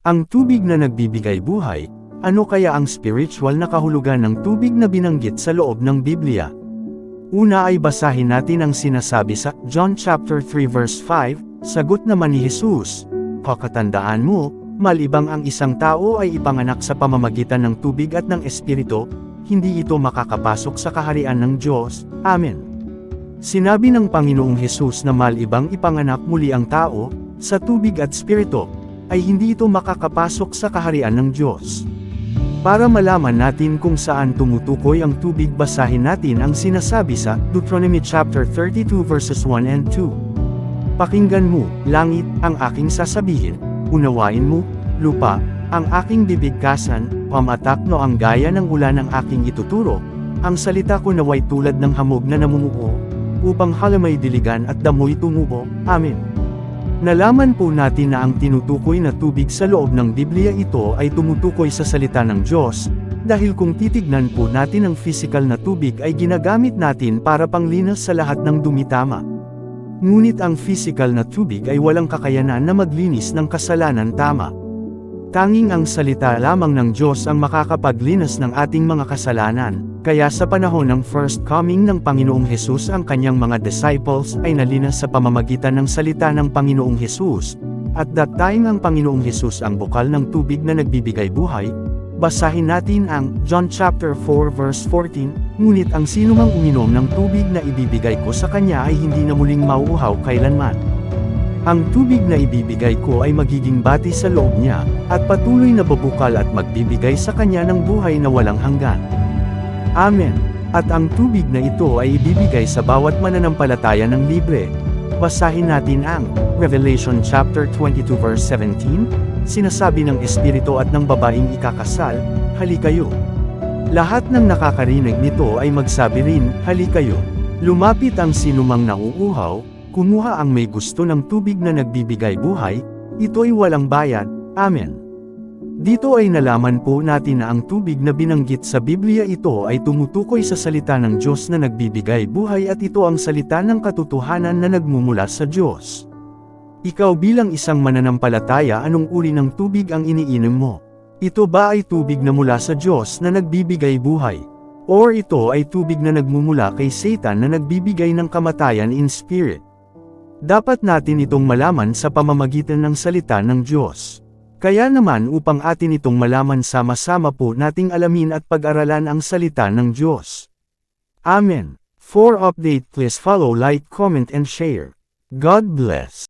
Ang tubig na nagbibigay buhay, ano kaya ang spiritual na kahulugan ng tubig na binanggit sa loob ng Biblia? Una ay basahin natin ang sinasabi sa John chapter 3 verse 5, sagot naman ni Jesus, Pakatandaan mo, malibang ang isang tao ay ipanganak sa pamamagitan ng tubig at ng espiritu, hindi ito makakapasok sa kaharian ng Diyos. Amen. Sinabi ng Panginoong Hesus na malibang ipanganak muli ang tao, sa tubig at spirito, ay hindi ito makakapasok sa kaharian ng Diyos. Para malaman natin kung saan tumutukoy ang tubig basahin natin ang sinasabi sa Deuteronomy chapter 32 verses 1 and 2. Pakinggan mo, langit, ang aking sasabihin, unawain mo, lupa, ang aking bibigkasan, pamatakno ang gaya ng ulan ng aking ituturo, ang salita ko naway tulad ng hamog na namumuo, upang halamay diligan at damoy tumubo, amen. Nalaman po natin na ang tinutukoy na tubig sa loob ng Biblia ito ay tumutukoy sa salita ng Diyos, dahil kung titignan po natin ang physical na tubig ay ginagamit natin para panglinis sa lahat ng dumitama. Ngunit ang physical na tubig ay walang kakayanan na maglinis ng kasalanan tama. Tanging ang salita lamang ng Diyos ang makakapaglinis ng ating mga kasalanan, kaya sa panahon ng first coming ng Panginoong Hesus ang kanyang mga disciples ay nalinas sa pamamagitan ng salita ng Panginoong Hesus. At that time ang Panginoong Hesus ang bukal ng tubig na nagbibigay buhay, basahin natin ang John chapter 4 verse 14, ngunit ang sinumang uminom ng tubig na ibibigay ko sa kanya ay hindi na muling mauuhaw kailanman. Ang tubig na ibibigay ko ay magiging bati sa loob niya, at patuloy na babukal at magbibigay sa kanya ng buhay na walang hanggan. Amen. At ang tubig na ito ay ibibigay sa bawat mananampalataya ng libre. Basahin natin ang Revelation chapter 22 verse 17, sinasabi ng Espiritu at ng babaeng ikakasal, halikayo. Lahat ng nakakarinig nito ay magsabi rin, halikayo. Lumapit ang sinumang nauuhaw, kumuha ang may gusto ng tubig na nagbibigay buhay, ito'y walang bayad, Amen. Dito ay nalaman po natin na ang tubig na binanggit sa Biblia ito ay tumutukoy sa salita ng Diyos na nagbibigay buhay at ito ang salita ng katotohanan na nagmumula sa Diyos. Ikaw bilang isang mananampalataya anong uri ng tubig ang iniinom mo? Ito ba ay tubig na mula sa Diyos na nagbibigay buhay? Or ito ay tubig na nagmumula kay Satan na nagbibigay ng kamatayan in spirit? Dapat natin itong malaman sa pamamagitan ng salita ng Diyos. Kaya naman upang atin itong malaman sama-sama po nating alamin at pag-aralan ang salita ng Diyos. Amen. For update please follow like comment and share. God bless.